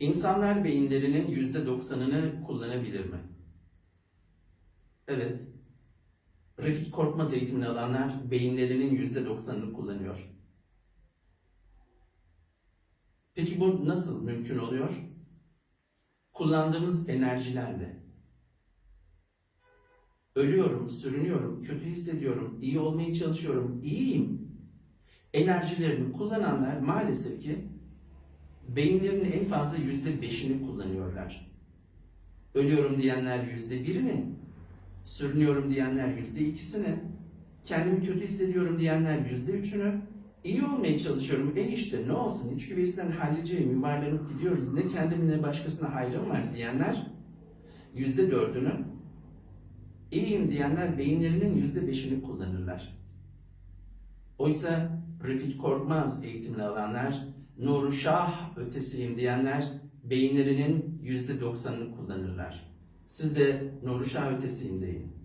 İnsanlar beyinlerinin yüzde doksanını kullanabilir mi? Evet. Refik Korkmaz eğitimini alanlar beyinlerinin yüzde doksanını kullanıyor. Peki bu nasıl mümkün oluyor? Kullandığımız enerjilerle. Ölüyorum, sürünüyorum, kötü hissediyorum, iyi olmaya çalışıyorum, iyiyim. Enerjilerini kullananlar maalesef ki beyinlerinin en fazla yüzde beşini kullanıyorlar. Ölüyorum diyenler yüzde birini, sürünüyorum diyenler yüzde ikisini, kendimi kötü hissediyorum diyenler yüzde üçünü, iyi olmaya çalışıyorum. E işte ne olsun iç güveysinden halledeceğim, yuvarlanıp gidiyoruz. Ne kendime ne başkasına hayrım var diyenler yüzde dördünü, iyiyim diyenler beyinlerinin yüzde beşini kullanırlar. Oysa Refik Korkmaz eğitimini alanlar, Nuru Şah ötesiyim diyenler beyinlerinin yüzde doksanını kullanırlar. Siz de Nuru Şah ötesiyim deyin.